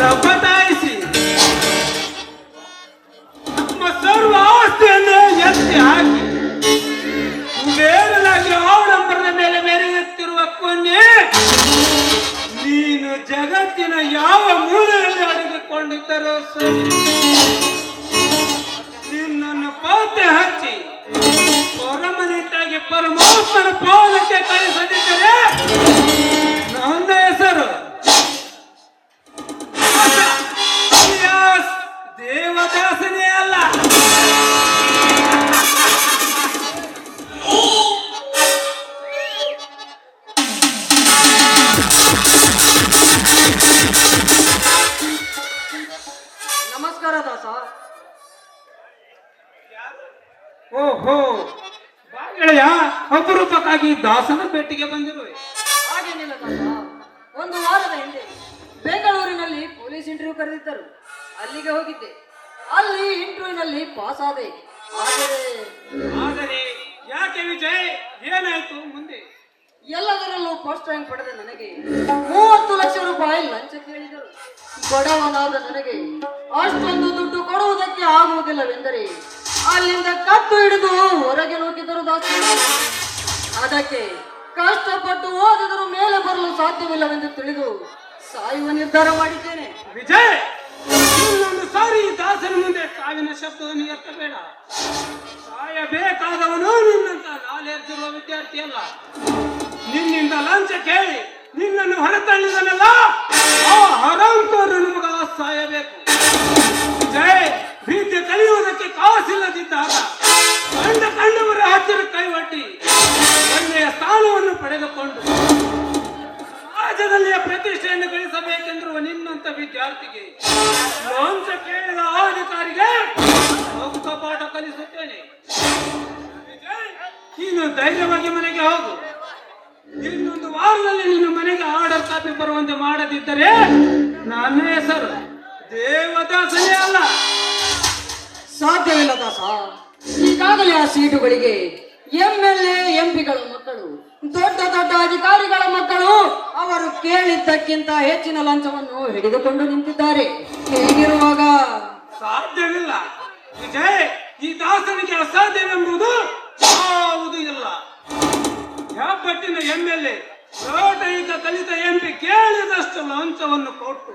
ಲಪಟಾಯಿಸಿ ನಮ್ಮ ಸರ್ವ ಆಸ್ತಿಯನ್ನ ಹಾಕಿ. ಕುಬೇರನಾಗಿ ಆಡಂಬರದ ಮೇಲೆ ಮೆರೆಯುತ್ತಿರುವ ಕೊನೆ. ನೀನು ಜಗತ್ತಿನ ಯಾವ ಮೂಲೆಯಲ್ಲಿ ಅಡಗಿಕೊಂಡಿದ್ದರೂ ನಿನ್ನನ್ನು ಪತ್ತೆ ಹಚ್ಚಿ ಪರಮನಿಟ್ಟಾಗಿ ಪರಮಾತ್ಮನ ಪಾದಕ್ಕೆ ಕಳಿಸದಿದ್ದರೆ ಬಾ ಗೆಳೆಯ ಅಪರೂಪಕ್ಕಾಗಿ ದಾಸನ ಭೇಟಿಗೆ ಬಂದಿರುವೆ. ಹಾಗೇನಿಲ್ಲ ಒಂದು ವಾರದ ಹಿಂದೆ ಬೆಂಗಳೂರಿನಲ್ಲಿ ಪೊಲೀಸ್ ಇಂಟರ್ವ್ಯೂ ಕರೆದಿದ್ದರು. ಅಲ್ಲಿಗೆ ಹೋಗಿದ್ದೆ. ಅಲ್ಲಿ ಇಂಟರ್ವ್ಯೂನಲ್ಲಿ ಪಾಸ್ ಆದೆ ಆದರೆ ಆದರೆ ಯಾಕೆ ವಿಜಯ್ ಏನಾಯ್ತು ಮುಂದೆ? ಎಲ್ಲದರಲ್ಲೂ ಫಸ್ಟ್ ರ್ಯಾಂಕ್ ಪಡೆದ ನನಗೆ ಮೂವತ್ತು ಲಕ್ಷ ರೂಪಾಯಿ ಲಂಚ ಕೇಳಿದರು. ಬಡವನಾದ ನನಗೆ ಅಷ್ಟೊಂದು ದುಡ್ಡು ಕೊಡುವುದಕ್ಕೆ ಆಗುವುದಿಲ್ಲವೆಂದರೆ ಅಲ್ಲಿಂದ ಕತ್ತು ಹಿಡಿದು ಹೊರಗೆ ದಾಸನು ದಾಸ ಅದಕ್ಕೆ ಕಷ್ಟಪಟ್ಟು ಓದಿದರೂ ಮೇಲೆ ಬರಲು ಸಾಧ್ಯವಿಲ್ಲವೆಂದು ತಿಳಿದು ಸಾಯುವ ನಿರ್ಧಾರ ಮಾಡಿದ್ದೇನೆ. ವಿಜಯ್! ಸಾರಿ ದಾಸನ ಮುಂದೆ ಸಾವಿನ ಶಬ್ದವನ್ನು ಎತ್ತಬೇಡ ಸಾಯಬೇಕಾದವನು ನಿನ್ನಂತ ನಾಲೆಡ್ಜ್ ಇರುವ ವಿದ್ಯಾರ್ಥಿ ಅಲ್ಲ ನಿನ್ನಿಂದ ಲಂಚ ಕೇಳಿ ನಿನ್ನನ್ನು ಹೊರತಳ್ಳಿದನಲ್ಲ. ಆ ಹರಾಂಕೋರನು ನಮಗ ಸಾಯಬೇಕು. ವಿಜಯ್! ವಿದ್ಯೆ ಕಲಿಯುವುದಕ್ಕೆ ಕಾಸಿಲ್ಲದಿದ್ದಾಗ ಕಂಡ ಕಂಡವರ ಹತ್ತಿರ ಕೈವಟ್ಟಿ ಒಳ್ಳೆಯ ಸ್ಥಾನವನ್ನು ಪಡೆದುಕೊಂಡು ಸಮಾಜದಲ್ಲಿ ಪ್ರತಿಷ್ಠೆಯನ್ನು ಗಳಿಸಬೇಕೆಂದಿರುವ ನಿನ್ನಂತ ವಿದ್ಯಾರ್ಥಿಗೆ ಲಂಚ ಕೇಳಿದ ಅಧಿಕಾರಿಗೆ ಮುಕ್ತ ಪಾಠ ಕಲಿಸುತ್ತೇನೆ. ನೀನು ಧೈರ್ಯವಾಗಿ ಮನೆಗೆ ಹೋಗು. ಇನ್ನೊಂದು ವಾರದಲ್ಲಿ ನಿನ್ನ ಮನೆಗೆ ಆರ್ಡರ್ ಕಾಪಿ ಬರುವಂತೆ ಮಾಡದಿದ್ದರೆ ನನ್ನ ಹೆಸರು ದೇವದಾಸನೇ ಅಲ್ಲ. ಸಾಧ್ಯವಿಲ್ಲ ದಾಸ ಈಗಾಗಲೇ ಆ ಸೀಟುಗಳಿಗೆ ಎಂ ಎಲ್ ಎ ಎಂಪಿಗಳ ಮಕ್ಕಳು, ದೊಡ್ಡ ದೊಡ್ಡ ಅಧಿಕಾರಿಗಳ ಮಕ್ಕಳು, ಅವರು ಕೇಳಿದ್ದಕ್ಕಿಂತ ಹೆಚ್ಚಿನ ಲಂಚವನ್ನು ಹಿಡಿದುಕೊಂಡು ನಿಂತಿದ್ದಾರೆ. ಹೇಗಿರುವಾಗ ಸಾಧ್ಯವಿಲ್ಲ. ವಿಜಯ್, ಈ ದಾಸನಿಗೆ ಅಸಾಧ್ಯವೆಂಬುದು ಯಾವುದು ಇಲ್ಲ. ಯಾಪಟ್ಟಿನ ಎಂ ಎಲ್ ಎ ಕಲಿತ ಎಂಪಿ ಕೇಳಿದಷ್ಟು ಲಂಚವನ್ನು ಕೊಟ್ಟು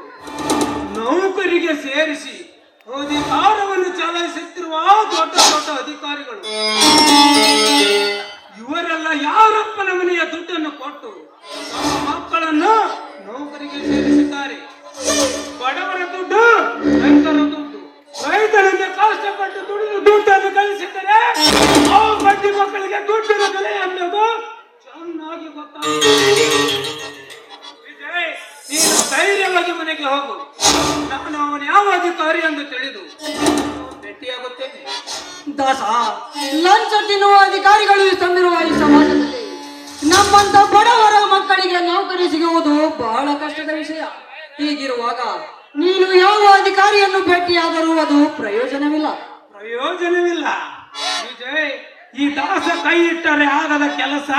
ನೌಕರಿಗೆ ಸೇರಿಸಿ ಅಧಿಕಾರವನ್ನು ಚಲಾಯಿಸುತ್ತಿರುವ ದೊಡ್ಡ ದೊಡ್ಡ ಅಧಿಕಾರಿಗಳು, ಇವರೆಲ್ಲ ಯಾರಪ್ಪನ ಮನೆಯ ದುಡ್ಡನ್ನು ಕೊಟ್ಟು ತಮ್ಮ ಮಕ್ಕಳನ್ನು ನೌಕರಿಗೆ ಸೇರಿಸಿದ್ದಾರೆ ಬಡವರ ದುಡ್ಡು, ರೈತರ ದುಡ್ಡು. ರೈತರಿಂದ ಕಷ್ಟಪಟ್ಟು ಲಂಚ ತಿನ್ನುವ ಅಧಿಕಾರಿಗಳು ತಂದಿರುವ ಈ ಸಮಾಜದಲ್ಲಿ. ನಮ್ಮಂತ ಬಡವರ ಮಕ್ಕಳಿಗೆ ನೌಕರಿ ಸಿಗುವುದು ಬಹಳ ಕಷ್ಟದ ವಿಷಯ. ಹೀಗಿರುವಾಗ ನೀನು ಯಾವ ಅಧಿಕಾರಿಯನ್ನು ಭೇಟಿಯಾದರೂ ಅದು ಪ್ರಯೋಜನವಿಲ್ಲ. ಪ್ರಯೋಜನವಿಲ್ಲ. ವಿಜಯ್ ಈ ದಾಸ ಕೈ ಇಟ್ಟರೆ ಆಗದ ಕೆಲಸ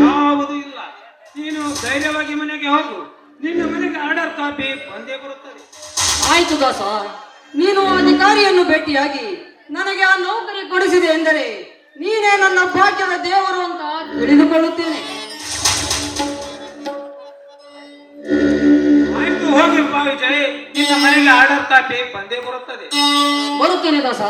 ಯಾವುದು ಇಲ್ಲ. ನೀನು ಧೈರ್ಯವಾಗಿ ಮನೆಗೆ ಹೋಗು. ನಿನ್ನ ಮನೆಗೆ ಆರ್ಡರ್ ಕಾಪಿ ಬಂದೇ ಬರುತ್ತದೆ. ಆಯ್ತು ದಾಸ. ನೀನು ಅಧಿಕಾರಿಯನ್ನು ಭೇಟಿಯಾಗಿ ನನಗೆ ಆ ನೌಕರಿ ಕೊಡಿಸಿದೆ ಎಂದರೆ ನೀನೇ ನನ್ನ ಭಾಗ್ಯದ ದೇವರು ಅಂತ ತಿಳಿದುಕೊಳ್ಳುತ್ತೇನೆ. ಆಯ್ತು ಹೋಗಿ ವಿಜಯ್ ನಿನ್ನ ಮನೆಗೆ ಆರ್ಡರ್ ಕಾಪಿ ಬಂದೇ ಬರುತ್ತದೆ. ಬರುತ್ತೇನೆ ದಾಸ.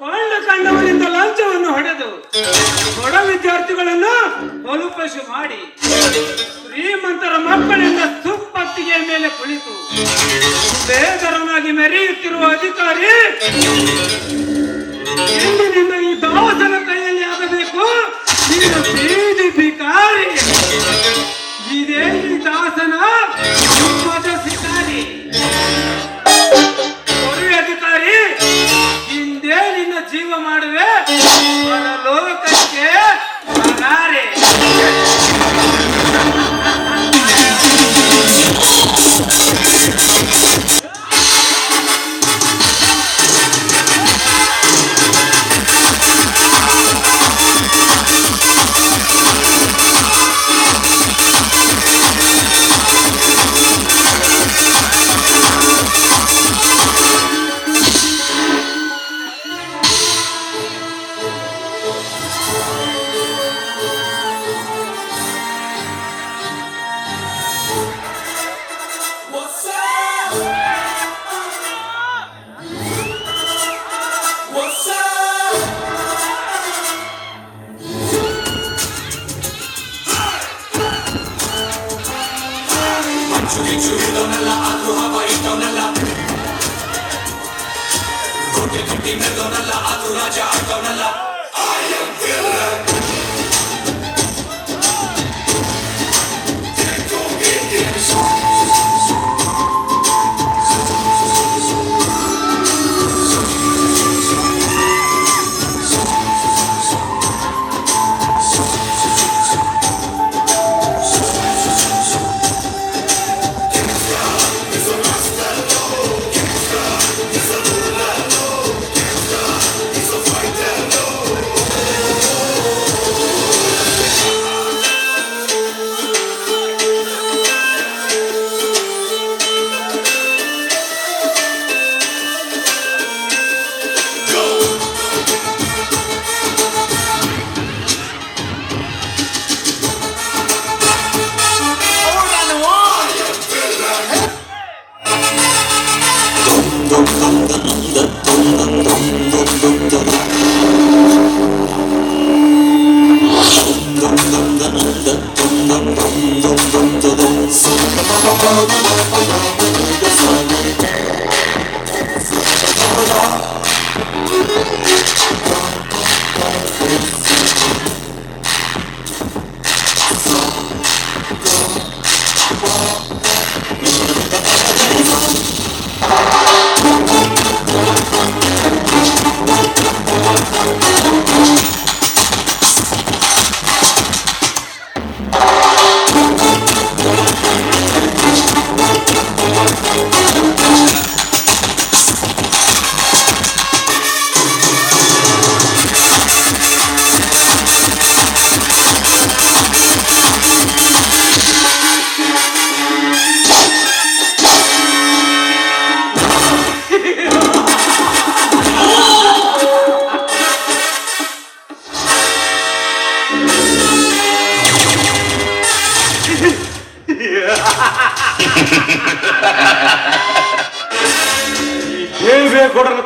ಕೊಳ್ಳ ಕಂಡವನಿಂದ ಲಂಚವನ್ನು ಹೊಡೆದು ಬಡ ವಿದ್ಯಾರ್ಥಿಗಳನ್ನು ಬಲುಪಶು ಮಾಡಿ ಶ್ರೀಮಂತರ ಮಕ್ಕಳಿಂದ ಸುಪ್ಪತ್ತಿಗೆ ಮೇಲೆ ಕುಳಿತು. ಬೇದರನಾಗಿ ಮೆರೆಯುತ್ತಿರುವ ಅಧಿಕಾರಿ ಎಂದಿನಿಂದ ಈ ದಾಸನ ಕೈಯಲ್ಲಿ ಆಗಬೇಕು? ನೀನು ಬೀದಿ ಭಿಕಾರಿ. ಇದೇ ಈ ದಾಸನ ಶಿಕಾರಿ ونلا عطونا جعلتونا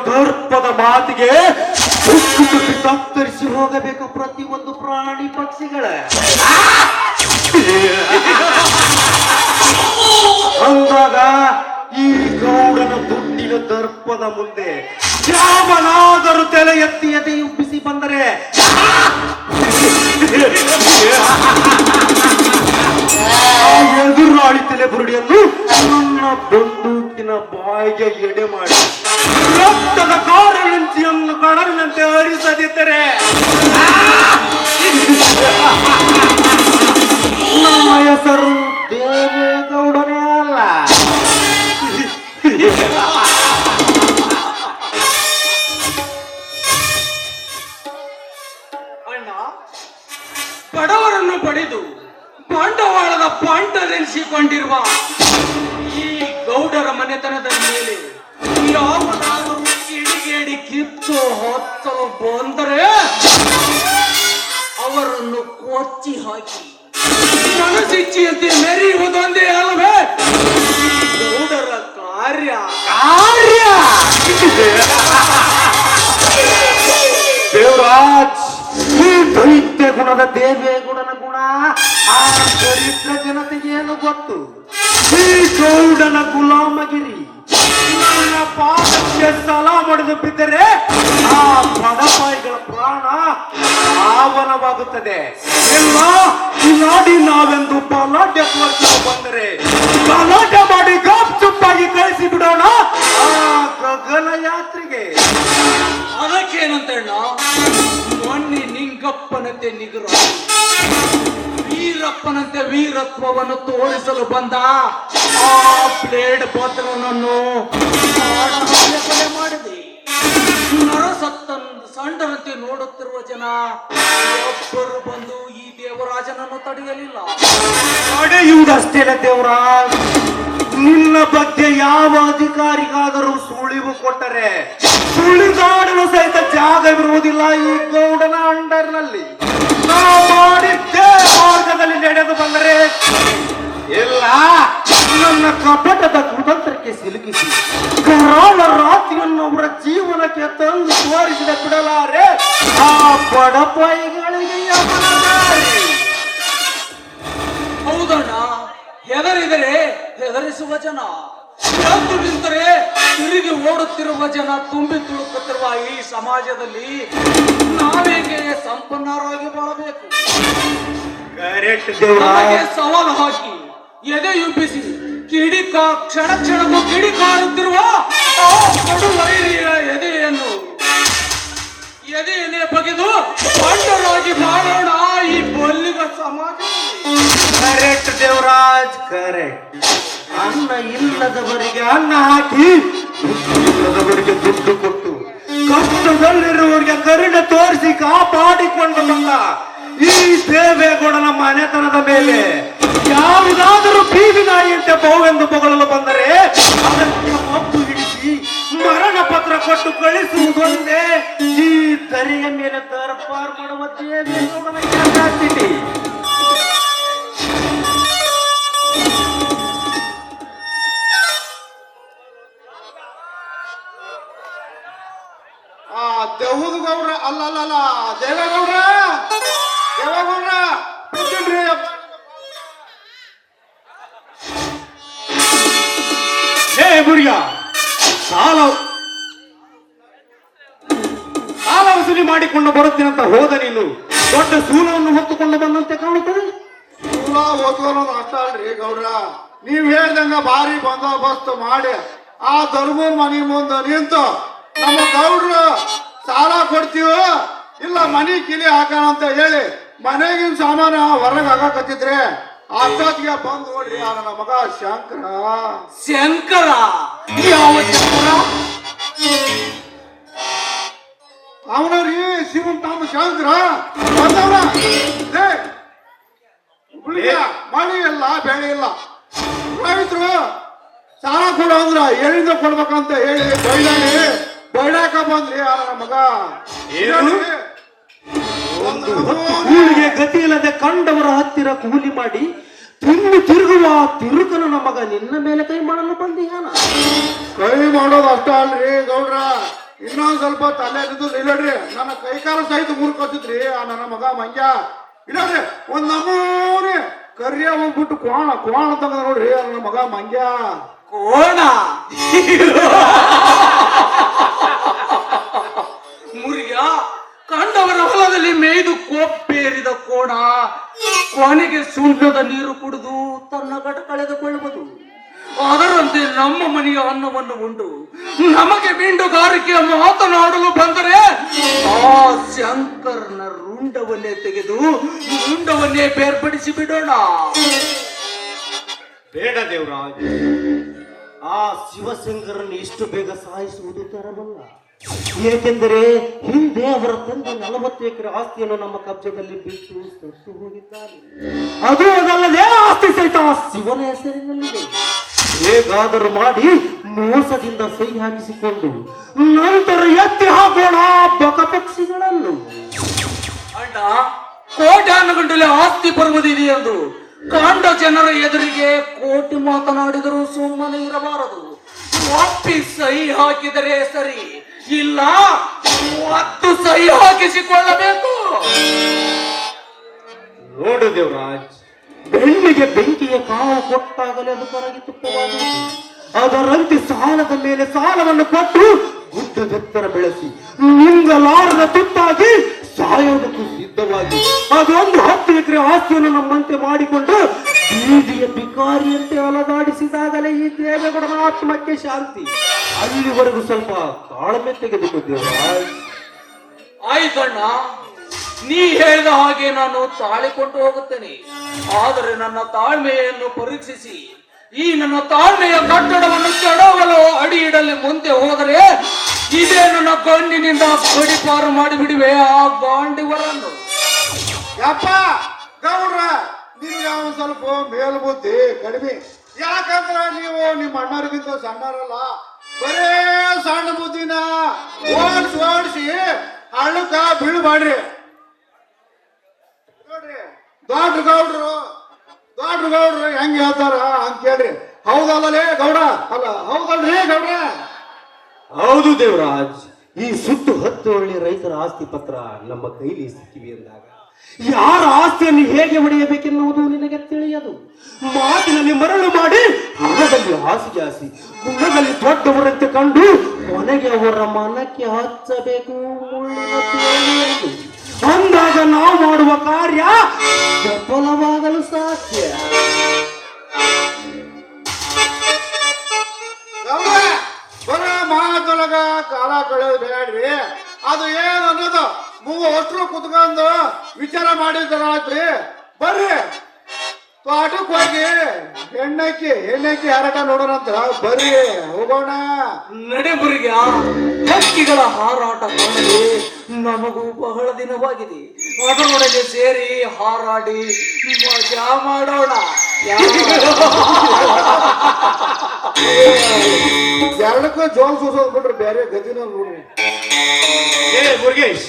ದರ್ಪದ ಮಾತಿಗೆ ತತ್ತರಿಸಿ ಹೋಗಬೇಕು ಪ್ರತಿಯೊಂದು ಪ್ರಾಣಿ ಪಕ್ಷಿಗಳ. ಅಂದಾಗ ಈ ಗೌಡನ ದುಡ್ಡಿನ ದರ್ಪದ ಮುಂದೆ ಯಾವನಾದರೂ ತಲೆ ಎತ್ತಿ ಎದೆ ಉಬ್ಬಿಸಿ ಬಂದರೆ ಆ ಎದುರಾಳಿ ತಲೆ ಬುರುಡಿಯನ್ನು ನನ್ನ ಹೆಂಡತಿನ ಬಾಯಿಗೆ ಎಡೆ ಮಾಡಿ. ರಕ್ತದ ಕಾರಣಿಯನ್ನು ಕಡಲಿನಂತೆ ಹರಿಸದಿದ್ದರೆ. ನಮ್ಮ ಹೆಸರು ದೇವೇಗೌಡನೇ ಅಲ್ಲ. ಅಣ್ಣ, ಬಡವರನ್ನು ಪಡೆದು ಬಂಡವಾಳದ ಪಾಂಟರೆನಿಸಿಕೊಂಡಿರುವ ಈ ಗೌಡರ ಮನೆತನದ ಮೇಲೆ. ಯಾವುದಾದರೂ ಕಿಡಿಗೇಡಿ ಕಿತ್ತು ಹೊತ್ತಲು ಬಂದರೆ ಅವರನ್ನು ಕೊಚ್ಚಿ ಹಾಕಿ. ಮನಸ್ಸಿಚ್ಛೆಯಂತೆ ಮೆರೆಯುವುದೊಂದೇ ಅಲ್ಲವೇ? ಗೌಡರ ಕಾರ್ಯ. ಕಾರ್ಯ! ದೇವರಾಜ್ ಈ ದೈತ್ಯ ಗುಣದ ದೇವೇಗೌಡನ ಗುಣ. ಆ ದರಿದ್ರ ಜನತೆಗೆ ಏನು ಗೊತ್ತು? ಈ ಗೌಡನ ಗುಲಾಮಗಿರಿ. ನನ್ನ ಪಾದಕ್ಕೆ ಸಲ ಮಾಡಿದು ಬಿದ್ದರೆ ಆ ಬಡಪಾಯಿಗಳ ಪ್ರಾಣ ಆವನವಾಗುತ್ತದೆ ಇಲ್ಲ ಈ ನಾವೆಂದು ಬಲಾಢ್ಯ ತೋರಿಸಲು ಬಂದ ಆ ಭದ್ರನನ್ನು ಕಾಡಹಲ್ಲೆ ಕೊಲೆ ಮಾಡಿದೆ ಸಂಡರಂತೆ ನೋಡುತ್ತಿರುವ ಜನ ಒಬ್ಬರು ಬಂದು ಈ ದೇವರಾಜನನ್ನು ತಡೆಯಲಿಲ್ಲ. ನಡೆಯುವುದಷ್ಟೇ ದೇವರ. ನಿನ್ನ ಬಗ್ಗೆ ಯಾವ ಅಧಿಕಾರಿಗಾದರೂ ಸುಳಿವು ಕೊಟ್ಟರೆ ಸುಳಿದಾಡಲು ಸಹಿತ ಜಾಗವಿರುವುದಿಲ್ಲ ಈ ಗೌಡನ ಅಂಡರ್ನಲ್ಲಿ. ಕಪಟದ ಕುತಂತ್ರಕ್ಕೆ ಸಿಲುಕಿಸಿ. ಕರಾಳ ರಾತ್ರಿಯನ್ನು ಅವರ ಜೀವನಕ್ಕೆ ತಂದು ತೋರಿಸಿದ ಬಿಡಲಾರೆ ಆ ಬಡಪಾಯಿಗಳಿಗೆ ಹೌದಣ್ಣ ಹೆದರಿದರೆ ಹೆದರಿಸುವ ಜನ ಎದ್ದು ನಿಂತರೆ ತಿರುಗಿ ಓಡುತ್ತಿರುವ ಜನ ತುಂಬಿ ತುಳುಕುತ್ತಿರುವ ಈ ಸಮಾಜದಲ್ಲಿ ನಾವೇಗೆ ಸಂಪನ್ನರಾಗಿ ಬಾಳಬೇಕು? ಸವಾಲು ಹಾಕಿ ಎದೆ ಯುಬ್ಬಿಸಿ. ಕಿಡಿಕ ಕ್ಷಣ ಕ್ಷಣಕ್ಕೂ ಕಿಡಿಕಾಡುತ್ತಿರುವ ಆ ಕಡುವೈರಿಯ ಎದೆಯನ್ನು. ಎದೆಯನ್ನೇ ಬಗೆದು ಬಂಡರಾಗಿ ಮಾಡೋಣ ಈ ಬಲ್ಲಿಗ ಸಮಾಜ. ಕರೆಕ್ಟ್ ದೇವರಾಜ್ ಕರೆಕ್ಟ್ ಅನ್ನ ಇಲ್ಲದವರಿಗೆ ಅನ್ನ ಹಾಕಿ, ಇಲ್ಲದವರಿಗೆ ದುಡ್ಡು ಕೊಟ್ಟು, ಕಷ್ಟದಲ್ಲಿರುವವರಿಗೆ ಕರುಣೆ ತೋರಿಸಿ ಕಾಪಾಡಿಕೊಂಡು ಬಂದ ಈ ನಮ್ಮ ಮನೆತನದ ಮೇಲೆ. ಯಾವುದಾದರೂ ಬೀದಿ ನಾಯಿಯಂತೆ ಬಹುವೆಂದು ಬೊಗಳಲು ಬಂದರೆ ಅದಕ್ಕೆ ಮಬ್ಬು ಹಿಡಿಸಿ ಮರಣ ಪತ್ರ ಕೊಟ್ಟು ಕಳಿಸುವುದೊಂದೇ ಈ ದರಿಯ ಮೇಲೆ ದರ್ಬಾರ್ ಮಾಡುವ ಕೆಪಾಸಿಟಿ ಆ ದೇವದ ಗೌರ ಅಲ್ಲ ಅಲ್ಲ ಅಲ್ಲ ಸಾಲ ಸಾಲ ವಸೂಲಿ ಮಾಡಿಕೊಂಡು ಬರುತ್ತೇನಂತ ಹೋದ ನೀನು, ದೊಡ್ಡ ಸೂಲವನ್ನು ಹೊತ್ತುಕೊಂಡು ಬಂದಂತೆ ಕಾಣುತ್ತದೆ? ಸೂಲ ಓದ್ಕೊಳ್ಳೋದು ಅಷ್ಟ ಅಲ್ರಿ ಗೌಡ್ರ. ನೀವ್ ಹೇಳ್ದಂಗ ಭಾರಿ ಬಂದೋಬಸ್ತ್ ಮಾಡಿ, ಆ ಧರ್ಮದ ಮನಿ ಮುಂದೆ ನಿಂತು ನಮ್ಮ ಗೌಡ್ರು ಸಾಲ ಕೊಡ್ತೀವ ಇಲ್ಲ ಮನಿ ಕಿಲಿ ಹಾಕೋಣ ಅಂತ ಹೇಳಿ ಮನೆಗಿನ ಸಾಮಾನು ಹೊರಗೆ ಹಾಕಕತ್ತಿದ್ರೆ ಅಷ್ಟೊತ್ತಿಗೆ ಬಂದು ನೋಡ್ರಿ ಆ ನನ್ನ ಮಗ ಶಂಕರ. ಶಂಕರ? ಯಾವ ಶಂಕರ? ಅವನವ್ರಿ ಶಿವನ್ ತಮ್ಮ ಶಂಕರ. ಮಳೆ ಇಲ್ಲ ಬೆಳೆ ಇಲ್ಲ. ರೈತರು ಸಾಲ ಕೊಡು ಅಂದ್ರ ಎಲ್ಲಿಂದ ಕೊಡ್ಬೇಕಂತ ಹೇಳಿ ಬೈದಾಡಿ ಬೈಲಾಕ ಬಂದ್ರಿ ಆ ನನ್ನ ಮಗ. ಕೂಲಿಗೆ ಗತಿ ಇಲ್ಲದೆ ಕಂಡವರ ಹತ್ತಿರ ಕೂಲಿ ಮಾಡಿ ತಿನ್ನು ತಿರುಗುವ ತಿರುಕನ ನಮಗ ನಿನ್ನ ಮೇಲೆ ಕೈ ಮಾಡಲು ಬಂದಿಯಾನ? ಕೈ ಮಾಡೋದು ಅಷ್ಟ ಅಲ್ರಿ ಗೌಡ್ರ. ಇನ್ನೊಂದ್ ಸ್ವಲ್ಪ ತಲೆ ಇಲ್ಲಡ್ರಿ ನನ್ನ ಕೈಕಾಲ ಸಹಿತ ಮುರ್ಕೊತಿದ್ರಿ. ಆ ನನ್ನ ಮಗ ಮಂಜ ಇಲ್ಲಡ್ರಿ ಒಂದ್ ನಮೂನಿ ಕರಿಯ ಹೋಗ್ಬಿಟ್ಟು ಕೋಣ ಕೋಣ ತಂಗದ ನೋಡ್ರಿ ಆ ನನ್ನ ಮಗ ಮಂಜ ಕೋಣ? ಕಂಡವರ ಹೊಲದಲ್ಲಿ ಮೇಯ್ದು ಕೊಪ್ಪೇರಿದ ಕೋಣ ಕೊನೆಗೆ ಸುಣ್ಣದ ನೀರು ಕುಡಿದು ತನ್ನ ಗಟ ಕಳೆದುಕೊಳ್ಳುವುದು. ಅದರಂತೆ ನಮ್ಮ ಮನೆಯ ಅನ್ನವನ್ನು ಉಂಡು. ನಮಗೆ ಬಿಂಡುಗಾರಿಕೆ ಮಾತನಾಡಲು ಬಂದರೆ ಆ ಶಂಕರ್ನ ರುಂಡವನ್ನೇ ತೆಗೆದು ರುಂಡವನ್ನೇ ಬೇರ್ಪಡಿಸಿ ಬಿಡೋಣ. ಬೇಡ ದೇವರಾಜ್. ಆ ಶಿವಶಂಕರನ್ನು ಇಷ್ಟು ಬೇಗ ಸಾಯಿಸುವುದು ತರಬಲ್ಲ. ಏಕೆಂದರೆ ಹಿಂದೆ ಅವರ ತಂದೆ ನಲವತ್ತು ಎಕರೆ ಆಸ್ತಿಯನ್ನು ನಮ್ಮ ಕಬ್ಜದಲ್ಲಿ ಬಿಟ್ಟು ಸುಟ್ಟು ಹೋಗಿದ್ದಾರೆ ಅದು ಅದಲ್ಲದೆ ಆಸ್ತಿ ಸಹಿತ ಶಿವನ ಹೆಸರಿನಲ್ಲಿದೆ. ಹೇಗಾದರೂ ಮಾಡಿ ಮೋಸದಿಂದ ಸಹಿ ಹಾಕಿಸಿಕೊಂಡು ನಂತರ ಎತ್ತಿ ಹಾಕೋಣ ಪಕ್ಷಿಗಳನ್ನು. ಅಣ್ಣ ಕೋಟ್ಯಾನುಗಂಟಲೆ ಆಸ್ತಿ ಬರುವುದಿದೆ ಎಂದು ಕಾಂಡ ಜನರ ಎದುರಿಗೆ ಕೋಟಿ ಮಾತನಾಡಿದರೂ ಸುಮ್ಮನೆ ಇರಬಾರದು. ಒಪ್ಪಿ ಸಹಿ ಹಾಕಿದರೆ ಸರಿ ಇಲ್ಲ ಮೂವತ್ತು ಸಹಿ ಹಾಕಿಸಿಕೊಳ್ಳಬೇಕು. ನೋಡು ದೇವರಾಜ್, ಬೆಳ್ಳಿಗೆ ಬೆಂಕಿಯ ಕಾವು ಕೊಟ್ಟಾಗಲೇ ಅದು ಕರಗಿ ತುಪ್ಪವಾಗಿ ಅದರಂತೆ ಸಾಲದ ಮೇಲೆ ಸಾಲವನ್ನು ಕೊಟ್ಟು ಗುಡ್ಡದೆತ್ತರ ಬೆಳೆಸಿ, ನಿಂಗಲಾರದ ತುತ್ತಾಗಿ ಸಾಯೋದಕ್ಕೂ ಸಿದ್ಧವಾಗಿ. ಅದೊಂದು ಹತ್ತು ಎಕರೆ ಆಸ್ತಿಯನ್ನು ನಮ್ಮಂತೆ ಮಾಡಿಕೊಂಡು ಬೀದಿಯ ಬಿಕಾರಿಯಂತೆ ಅಲದಾಡಿಸಿದಾಗಲೇ ಈ ದೇವೇಗೌಡನ ಆತ್ಮಕ್ಕೆ ಶಾಂತಿ. ಅಲ್ಲಿವರೆಗೂ ಸ್ವಲ್ಪ ತಾಳ್ಮೆ ತೆಗೆದುಕೋ ದೇವರಾಜ್ ಆಯ್ತಣ್ಣ ನೀ ಹೇಳಿದ ಹಾಗೆ ನಾನು ತಾಳಿಕೊಂಡು ಹೋಗುತ್ತೇನೆ. ಆದರೆ ನನ್ನ ತಾಳ್ಮೆಯನ್ನು ಪರೀಕ್ಷಿಸಿ ಈ ನನ್ನ ತಾಳ್ಮೆಯ ಕಟ್ಟಡವನ್ನು ಕೆಡವಲು ಅಡಿ ಇಡಲಿ ಮುಂದೆ ಹೋದರೆ ಇದೇ ನನ್ನ ಗಂಡಿನಿಂದ ಗಡಿಪಾರು ಮಾಡಿಬಿಡುವೆ ಆ ಗಾಂಡಿವರನ್ನು ಯಪ್ಪ ಗೌಡ್ರ ನಿಮ್ಗೆ ಯಾವ ಸ್ವಲ್ಪ ಮೇಲ್ಬುದ್ಧಿ ಕಡಿಮೆ. ಯಾಕಂದ್ರ ನೀವು ನಿಮ್ಮ ಅಣ್ಣರಿಗಿಂತ ಸಣ್ಣರಲ್ಲ ಬರೇ ಸಣ್ಣ ಬುದ್ಧಿನ ಓಡಿಸಿ ಓಡಿಸಿ ಹಳ್ಳಕ್ಕ ಬೀಳು ಮಾಡ್ರಿ ನೋಡ್ರಿ, ದೊಡ್ಡ ಗೌಡ್ರು ದೊಡ್ಡ ಗೌಡ್ರು ಹೆಂಗ್ ಹೇಳ್ತಾರ ಅಂತ ಕೇಳ್ರಿ. ಹೌದಲ್ಲಲೇ ಗೌಡ? ಅಲ್ಲ, ಹೌದಲ್ರಿ ಗೌಡ್ರ? ಹೌದು ದೇವರಾಜ್, ಈ ಸುತ್ತು ಹತ್ತು ಹಳ್ಳಿ ರೈತರ ಆಸ್ತಿ ಪತ್ರ ನಮ್ಮ ಕೈಲಿ ಸಿಕ್ಕಿವೆ ಎಂದಾಗ ಯಾರ ಆಸ್ತಿಯನ್ನು ಹೇಗೆ ಹೊಡೆಯಬೇಕೆನ್ನುವುದು ನಿನಗೆ ತಿಳಿಯದು. ಮಾತಿನಲ್ಲಿ ಮರಳು ಮಾಡಿ ಹಣದಲ್ಲಿ ಆಸೆ ಜಾಸ್ತಿ ಗುಣದಲ್ಲಿ ದೊಡ್ಡವರಂತೆ ಕಂಡು ಕೊನೆಗೆ ಅವರ ಮನಕ್ಕೆ ಹಚ್ಚಬೇಕು. ಅಂದಾಗ ನಾವು ಮಾಡುವ ಕಾರ್ಯ ಸಫಲವಾಗಲು ಸಾಧ್ಯ. ಬರ ಮಾತೊಳಗ ಕಾಲ ಕಳೆಯೋದು ಬೇಡ್ರಿ ಅದು ಏನು ಅನ್ನೋದು? ಮೂವ ಅಷ್ಟ್ರು ಕುತ್ಕೊಂಡು ವಿಚಾರ ಮಾಡಿದ್ದರಾತ್ರಿ. ಬರ್ರಿ. ತೋಟಕ್ಕೆ ಹೋಗಿ ಹೆಣ್ಣಕ್ಕಿ ಹೆಣ್ಣಕ್ಕಿ ಹಾರಾಟ ನೋಡೋಣ ಬರ್ರಿ. ಹೋಗೋಣ. ನಡೆಬರಿಗೆ ಹಕ್ಕಿಗಳ ಹಾರಾಟ ಕಾಣಲಿ ನಮಗೂ ಬಹಳ ದಿನವಾಗಿದೆ. ಅದರೊಳಗೆ ಸೇರಿ ಹಾರಾಡಿ ಮಜಾ ಮಾಡೋಣ. ಎರಡಕ್ಕೂ ಜೋಲ್ ಸೂಸೋದ್ ಬಿಟ್ರೆ ಬೇರೆ ಗತಿನ ನೋಡ್ರಿ. ಏ ಮುರುಗೇಶ್.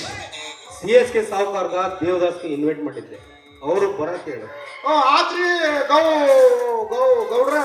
ಸಿ ಎಸ್ ಕೆ ಸಾಹುಕಾರ್ಗ ದೇವದಾಸ್ಗೆ ಇನ್ವೈಟ್ ಮಾಡಿದ್ದೆ. ಅವರು ಬರಕ್ ಹೇಳು. ಆತ್ರಿ ಗೌ ಗೌ ಗೌಡ್ರ.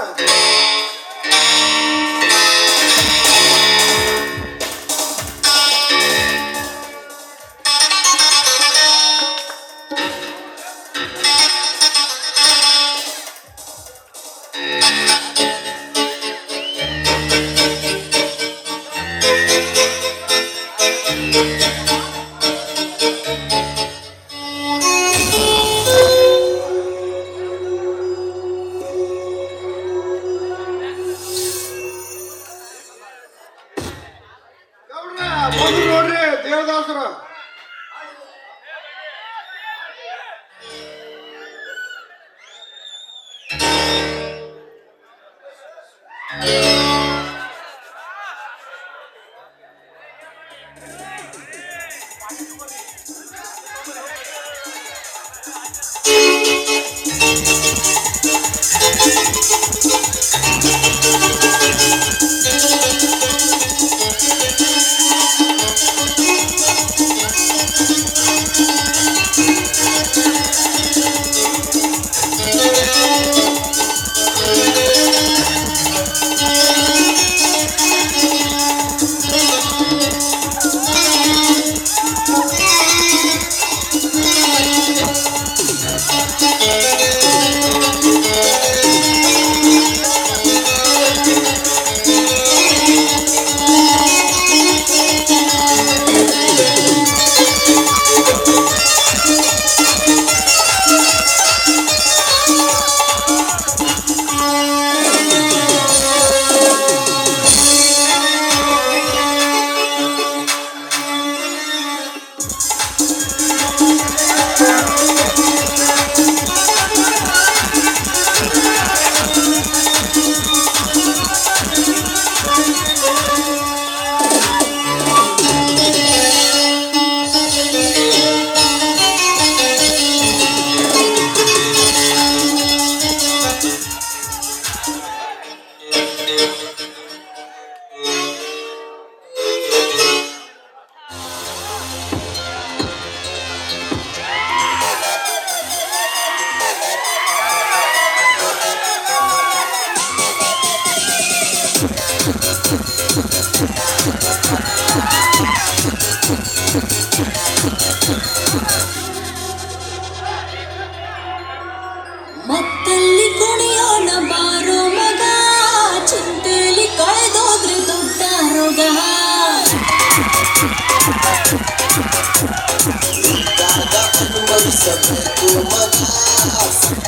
Uma casa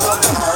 Welcome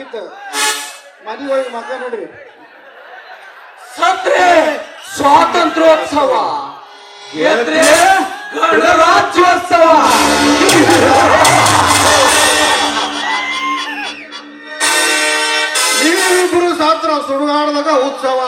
ಮುಗಿತು ಮನೆ ಒಳಗೆ ಮಗ ನೋಡ್ರಿ. ಸತ್ರೆ ಸ್ವಾತಂತ್ರ್ಯೋತ್ಸವ. ಗೆದ್ರೆ ಗಣರಾಜ್ಯೋತ್ಸವ. ನೀವಿಬ್ಬರು ಸಾತ್ರ ಸುಡುಗಾಡದಾಗ ಉತ್ಸವ.